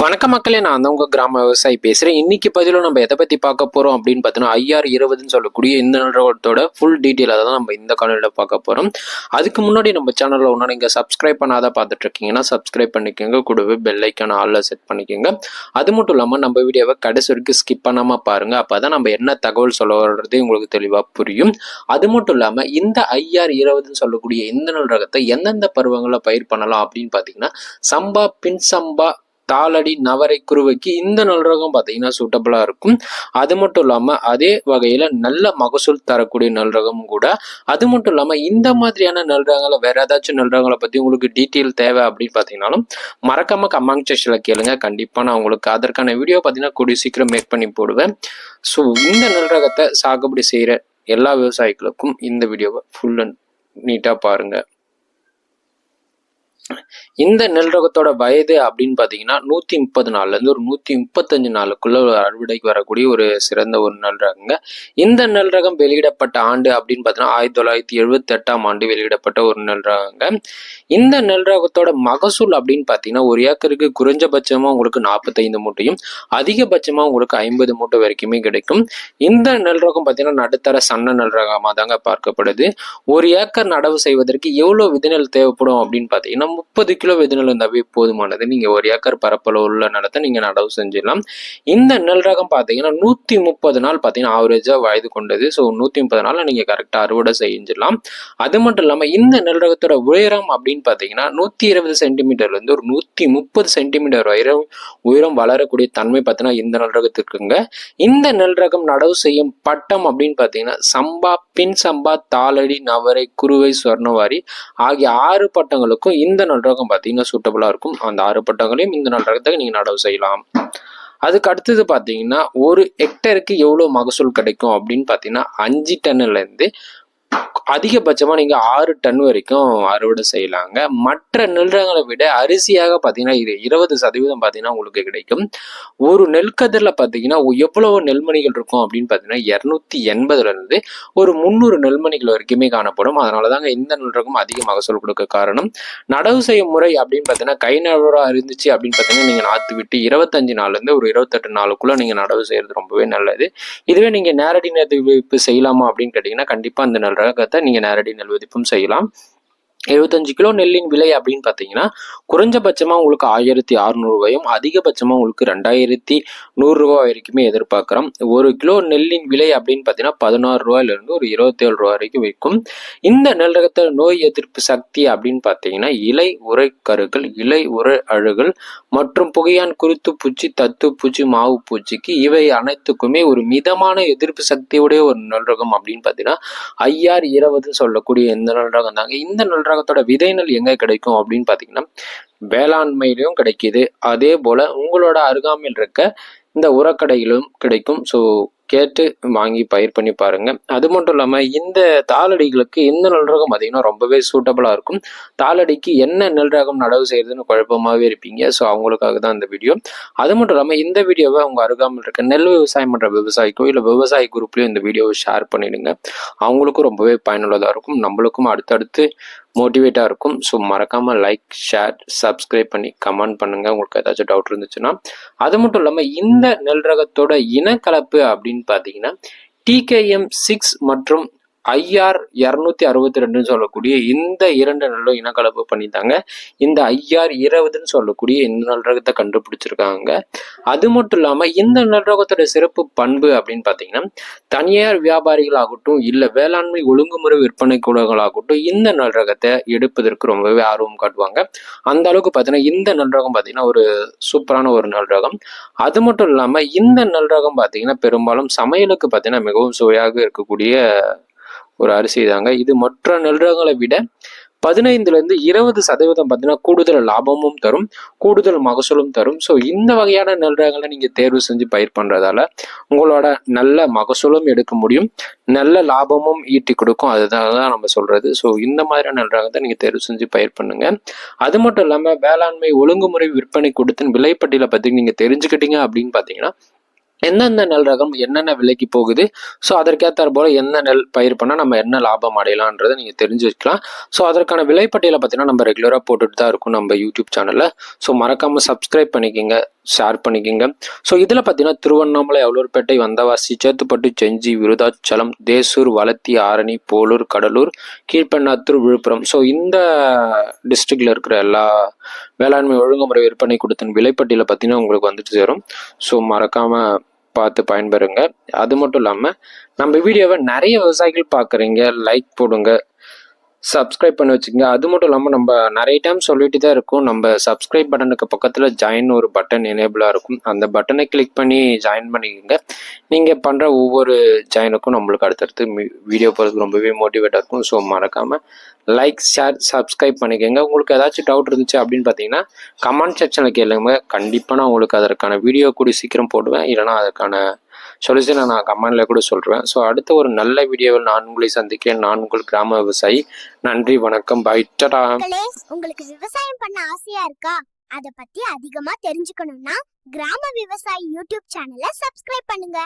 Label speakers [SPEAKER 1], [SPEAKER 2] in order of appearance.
[SPEAKER 1] வணக்க மக்களே நான் தான் உங்கள் கிராம விவசாயி பேசுகிறேன் இன்னைக்கு பதில நம்ம எதை பற்றி பார்க்க போகிறோம் அப்படின்னு பார்த்தோன்னா ஐஆர் இருபதுன்னு சொல்லக்கூடிய இந்த நிறுவனத்தோட ஃபுல் டீட்டெயில் தான் நம்ம இந்த காலையில் பார்க்க போகிறோம் அதுக்கு முன்னாடி நம்ம சேனலில் ஒன்றும் நீங்கள் சப்ஸ்கிரைப் பண்ணாத பார்த்துட்டு இருக்கீங்கன்னா சப்ஸ்கிரைப் பண்ணிக்கோங்க. கூடவே பெல்லைக்கான ஆளில் செட் பண்ணிக்கோங்க. அது மட்டும் இல்லாமல் நம்ம வீடியோவை கடைசி வரைக்கும் ஸ்கிப் பண்ணாமல் பாருங்கள் அப்போ தான் நம்ம என்ன தகவல் சொல்ல வர்றது உங்களுக்கு தெளிவாக புரியும். அது மட்டும் இல்லாமல் இந்த ஐஆர் இருபதுன்னு சொல்லக்கூடிய இந்த நல்ரகத்தை எந்தெந்த பருவங்களில் பயிர் பண்ணலாம் அப்படின்னு பார்த்தீங்கன்னா சம்பா பின் சம்பா தாளடி நவரை குருவைக்கு இந்த நெல் ரகம் பார்த்தீங்கன்னா சூட்டபிளாக இருக்கும். அது மட்டும் இல்லாமல் அதே வகையில் நல்ல மகசூல் தரக்கூடிய நெல் ரகமும் கூட. அது மட்டும் இல்லாமல் இந்த மாதிரியான நெல் ரகங்களை வேற ஏதாச்சும் நல்ரகங்களை பற்றி உங்களுக்கு டீட்டெயில் தேவை அப்படின்னு பார்த்தீங்கன்னாலும் மறக்காம கமெண்ட் செக்ஷனில் கேளுங்க. கண்டிப்பாக நான் உங்களுக்கு அதற்கான வீடியோ பார்த்தீங்கன்னா கூடிய சீக்கிரம் மேக் பண்ணி போடுவேன். ஸோ இந்த நெல் ரகத்தை சாகுபடி செய்கிற எல்லா விவசாயிகளுக்கும் இந்த வீடியோவை ஃபுல் அண்ட் நீட்டாக பாருங்கள் இந்த நெல் ரகத்தோட வயது அப்படின்னு பார்த்தீங்கன்னா நூற்றி முப்பது நாள்லேருந்து ஒரு நூற்றி முப்பத்தஞ்சு நாளுக்குள்ள அறுவடைக்கு வரக்கூடிய ஒரு சிறந்த ஒரு நெல் ரகங்க. இந்த நெல் ரகம் வெளியிடப்பட்ட ஆண்டு அப்படின்னு பார்த்தீங்கன்னா ஆயிரத்தி தொள்ளாயிரத்தி எழுபத்தெட்டாம் ஆண்டு வெளியிடப்பட்ட ஒரு நெல் ரகங்க. இந்த நெல் ரகத்தோட மகசூல் அப்படின்னு பார்த்தீங்கன்னா ஒரு ஏக்கருக்கு குறைஞ்சபட்சமாக உங்களுக்கு நாற்பத்தைந்து மூட்டையும் அதிகபட்சமாக உங்களுக்கு ஐம்பது மூட்டை வரைக்குமே கிடைக்கும். இந்த நெல் ரகம் பார்த்தீங்கன்னா நடுத்தர சன்ன நெல் ரகமாக தாங்க பார்க்கப்படுது. ஒரு ஏக்கர் நடவு செய்வதற்கு எவ்வளோ விதைநெல் தேவைப்படும் அப்படின்னு பார்த்தீங்கன்னா முப்பது கிலோ விதைநெல் இருந்தாவே போதுமானது. நீங்கள் ஒரு ஏக்கர் பரப்பளவு உள்ள நிலத்தை நீங்கள் நடவு செஞ்சிடலாம். இந்த நெல் ரகம் பார்த்தீங்கன்னா நூற்றி முப்பது நாள் பார்த்தீங்கன்னா ஆவரேஜாக வயது கொண்டது. ஸோ நூற்றி முப்பது நாளில் நீங்கள் கரெக்டாக அறுவடை செஞ்சிடலாம். அது மட்டும் இல்லாமல் இந்த நெல் ரகத்தோட உயரம் அப்படின்னு பார்த்தீங்கன்னா நூற்றி இருபது சென்டிமீட்டர்லேருந்து ஒரு நூற்றி முப்பது சென்டிமீட்டர் உயரம் உயரம் வளரக்கூடிய தன்மை பார்த்தீங்கன்னா இந்த நெல் ரகத்துக்கு இருக்குங்க. இந்த நெல் ரகம் நடவு செய்யும் பட்டம் அப்படின்னு பார்த்தீங்கன்னா சம்பா பின் சம்பா தாளடி நவரை குருவை சொர்ணவாரி ஆகிய ஆறு பட்டங்களுக்கும் இந்த நெல் ரகம் பார்த்தீங்கன்னா சூட்டபுளாக இருக்கும். அந்த ஆறு பட்டங்களையும் இந்த நெல் ரகத்தை நீங்கள் நடவு செய்யலாம். அதுக்கு அடுத்தது பார்த்தீங்கன்னா ஒரு ஹெக்டருக்கு எவ்வளோ மகசூல் கிடைக்கும் அப்படின்னு பார்த்தீங்கன்னா அஞ்சு டன்னுலேருந்து அதிகபட்சமாக நீங்கள் ஆறு டன் வரைக்கும் அறுவடை செய்யலாங்க. மற்ற நெல்ரகங்களை விட அரிசியாக பார்த்தீங்கன்னா இது இருபது சதவீதம் பார்த்தீங்கன்னா உங்களுக்கு கிடைக்கும். ஒரு நெல்கதிரில் பார்த்தீங்கன்னா எவ்வளவு நெல்மணிகள் இருக்கும் அப்படின்னு பார்த்தீங்கன்னா இரநூத்தி எண்பதுலேருந்து ஒரு முந்நூறு நெல்மணிகள் வரைக்குமே காணப்படும். அதனால தாங்க இந்த நெல்ரகம் அதிக மகசூல் கொடுக்க காரணம். நடவு செய்யும் முறை அப்படின்னு பார்த்தீங்கன்னா கை நடவராக இருந்துச்சு அப்படின்னு பார்த்தீங்கன்னா நீங்கள் நாற்று விட்டு இருபத்தஞ்சு நாள்லேருந்து ஒரு இருபத்தெட்டு நாளுக்குள்ளே நீங்கள் நடவு செய்கிறது ரொம்பவே நல்லது. இதுவே நீங்கள் நேரடி நேரத்து செய்யலாமா அப்படின்னு கேட்டிங்கன்னா கண்டிப்பாக அந்த நெல் ரகத்தை நீங்கள் நேரடி நெல் விதிப்பும் செய்யலாம். எழுபத்தஞ்சு கிலோ நெல்லின் விலை அப்படின்னு பார்த்தீங்கன்னா குறைஞ்சபட்சமாக உங்களுக்கு ஆயிரத்தி அறுநூறுவாயும் அதிகபட்சமாக உங்களுக்கு ரெண்டாயிரத்தி நூறுரூவா வரைக்குமே எதிர்பார்க்குறோம். ஒரு கிலோ நெல்லின் விலை அப்படின்னு பார்த்தீங்கன்னா பதினாறு ரூபாயிலிருந்து ஒரு இருபத்தேழு ரூபா வரைக்கும் விற்கும். இந்த நெல் ரகத்தில் நோய் எதிர்ப்பு சக்தி அப்படின்னு பார்த்தீங்கன்னா இலை உரை கருகள் இலை உரை அழுகல் மற்றும் புகையான் குருத்து பூச்சி தத்து பூச்சி மாவு பூச்சிக்கு இவை அனைத்துக்குமே ஒரு மிதமான எதிர்ப்பு சக்தியுடைய ஒரு நெல் ரகம் அப்படின்னு பார்த்தீங்கன்னா ஐஆர் இருபதுன்னு சொல்லக்கூடிய இந்த நெல் ரகம் தாங்க. இந்த நெல் ரகத்தோட விதை நெல் கிடைக்கும் அப்படின்னு பார்த்தீங்கன்னா வேளாண்மையிலையும் கிடைக்கிது. அதே போல் உங்களோட அருகாமையில் இருக்க இந்த உரக்கடையிலும் கிடைக்கும். ஸோ கேட்டு வாங்கி பயிர் பண்ணி பாருங்க. அது மட்டும் இல்லாமல் இந்த தாளடிகளுக்கு இந்த நெல் ரகம் பார்த்தீங்கன்னா ரொம்பவே சூட்டபுளாக இருக்கும். தாளடிக்கு என்ன நெல் ரகம் நடவு செய்யறதுன்னு குழப்பமாகவே இருப்பீங்க. ஸோ அவங்களுக்காக தான் இந்த வீடியோ. அது மட்டும் இல்லாமல் இந்த வீடியோவை உங்கள் அருகாமையில் இருக்க நெல் விவசாயம் பண்ணுற விவசாயிக்கோ இல்லை விவசாய குரூப்லேயும் இந்த வீடியோவை ஷேர் பண்ணிடுங்க. அவங்களுக்கும் ரொம்பவே பயனுள்ளதாக இருக்கும். நம்மளுக்கும் அடுத்தடுத்து மோட்டிவேட்டாக இருக்கும். ஸோ மறக்காமல் லைக் ஷேர் சப்ஸ்கிரைப் பண்ணி கமெண்ட் பண்ணுங்கள் உங்களுக்கு ஏதாச்சும் டவுட் இருந்துச்சுன்னா அது மட்டும் இல்லாமல் இந்த நெல் ரகத்தோட இனக்கலப்பு அப்படின்னு பார்த்தீங்கன்னா டிகேஎம் சிக்ஸ் மற்றும் ஐஆர் இரநூத்தி அறுபத்தி ரெண்டுன்னு சொல்லக்கூடிய இந்த இரண்டு நெல்லும் இனக்கலப்பு பண்ணிட்டாங்க இந்த ஐஆர் இருபதுன்னு சொல்லக்கூடிய இந்த நல்ரகத்தை கண்டுபிடிச்சிருக்காங்க. அது மட்டும் இல்லாமல் இந்த நல்ரகத்தோட சிறப்பு பண்பு அப்படின்னு பார்த்தீங்கன்னா தனியார் வியாபாரிகளாகட்டும் இல்லை வேளாண்மை ஒழுங்குமுறை விற்பனை கூடங்களாகட்டும் இந்த நல்ரகத்தை எடுப்பதற்கு ரொம்பவே ஆர்வம் காட்டுவாங்க. அந்த அளவுக்கு பார்த்தீங்கன்னா இந்த நெல் ரகம் பார்த்தீங்கன்னா ஒரு சூப்பரான ஒரு நல்ரகம் அது மட்டும் இல்லாமல் இந்த நெல் ரகம் பார்த்தீங்கன்னா பெரும்பாலும் சமையலுக்கு பார்த்தீங்கன்னா மிகவும் சுவையாக இருக்கக்கூடிய ஒரு அரிசி தாங்க. இது மற்ற நிலங்களை விட பதினைந்துலேருந்து இருபது சதவீதம் பார்த்தீங்கன்னா கூடுதல் லாபமும் தரும் கூடுதல் மகசூலும் தரும். ஸோ இந்த வகையான நெல் ரகங்களை நீங்கள் தேர்வு செஞ்சு பயிர் பண்ணுறதால உங்களோட நல்ல மகசூலும் எடுக்க முடியும் நல்ல லாபமும் ஈட்டி கொடுக்கும். அதுதான் தான் நம்ம சொல்றது. ஸோ இந்த மாதிரியான நெல் ரகத்தை நீங்கள் தேர்வு செஞ்சு பயிர் பண்ணுங்க. அது மட்டும் இல்லாமல் வேளாண்மை ஒழுங்குமுறை விற்பனை கொடுத்து விலைப்பட்டியலை பற்றி நீங்கள் தெரிஞ்சுக்கிட்டீங்க அப்படின்னு பார்த்தீங்கன்னா எந்தெந்த நெல் ரகம் என்னென்ன விலைக்கு போகுது? ஸோ அதற்கேற்ற போல எந்த நெல் பயிர் பண்ணால் நம்ம என்ன லாபம் அடையலான்றதை நீங்கள் தெரிஞ்சு வச்சுக்கலாம். ஸோ அதற்கான விலைப்பட்டியலை பார்த்தீங்கன்னா நம்ம ரெகுலராக போட்டுட்டு தான் இருக்கும் நம்ம யூடியூப் சேனலில் ஸோ மறக்காமல் சப்ஸ்கிரைப் பண்ணிக்கோங்க ஷேர் பண்ணிக்கோங்க. ஸோ இதில் பார்த்தீங்கன்னா திருவண்ணாமலை அவலூர்பேட்டை வந்தவாசி சேத்துப்பட்டு செஞ்சி விருதாச்சலம் தேசூர் வளத்தி ஆரணி போலூர் கடலூர் கீழ்பெண்ணாத்தூர் விழுப்புரம். ஸோ இந்த டிஸ்ட்ரிக்டில் இருக்கிற எல்லா வேளாண்மை ஒழுங்குமுறை விற்பனை கொடுத்த விலைப்பட்டியலை பார்த்தீங்கன்னா உங்களுக்கு வந்துட்டு சேரும். ஸோ மறக்காமல் பார்த்து பயன்பெறுங்க. அது மட்டும் இல்லாமல் நம்ம வீடியோவை நிறைய விவசாயிகள் பார்க்குறீங்க. லைக் போடுங்க. சப்ஸ்கிரைப் பண்ணி வச்சுக்கோங்க. அது மட்டும் இல்லாமல் நம்ம நிறைய டைம் சொல்லிட்டு தான் இருக்கும். நம்ம சப்ஸ்கிரைப் பட்டனுக்கு பக்கத்தில் ஜாயின் ஒரு பட்டன் எனேபிளாக இருக்கும். அந்த பட்டனை கிளிக் பண்ணி ஜாயின் பண்ணிக்கோங்க. நீங்கள் பண்ணுற ஒவ்வொரு ஜாயினுக்கும் நம்மளுக்கு அடுத்தடுத்து வீடியோ போகிறதுக்கு ரொம்பவே மோட்டிவேட்டாக இருக்கும். ஸோ மறக்காமல் லைக் ஷேர் சப்ஸ்கிரைப் பண்ணிக்கோங்க. உங்களுக்கு ஏதாச்சும் டவுட் இருந்துச்சு அப்படின்னு பார்த்தீங்கன்னா கமெண்ட் செக்ஷனில் கேளுங்க. கண்டிப்பாக நான் உங்களுக்கு அதற்கான வீடியோ கூடி சீக்கிரம் போடுவேன். இல்லைனா அதற்கான சொல்யூஷனை நான் கமெண்ட்ல கூட சொல்கிறேன் ஸோ அடுத்த ஒரு நல்ல வீடியோவில் நான் உங்களை சந்திக்கிறேன். நான் உங்கள் கிராம விவசாயி. நன்றி வணக்கம். பை டடா
[SPEAKER 2] உங்களுக்கு விவசாயம் பண்ண ஆசையா இருக்கா? அதை பத்தி அதிகமா தெரிஞ்சுக்கணும்னா கிராம விவசாயி யூடியூப் சேனலை சப்ஸ்கிரைப் பண்ணுங்க.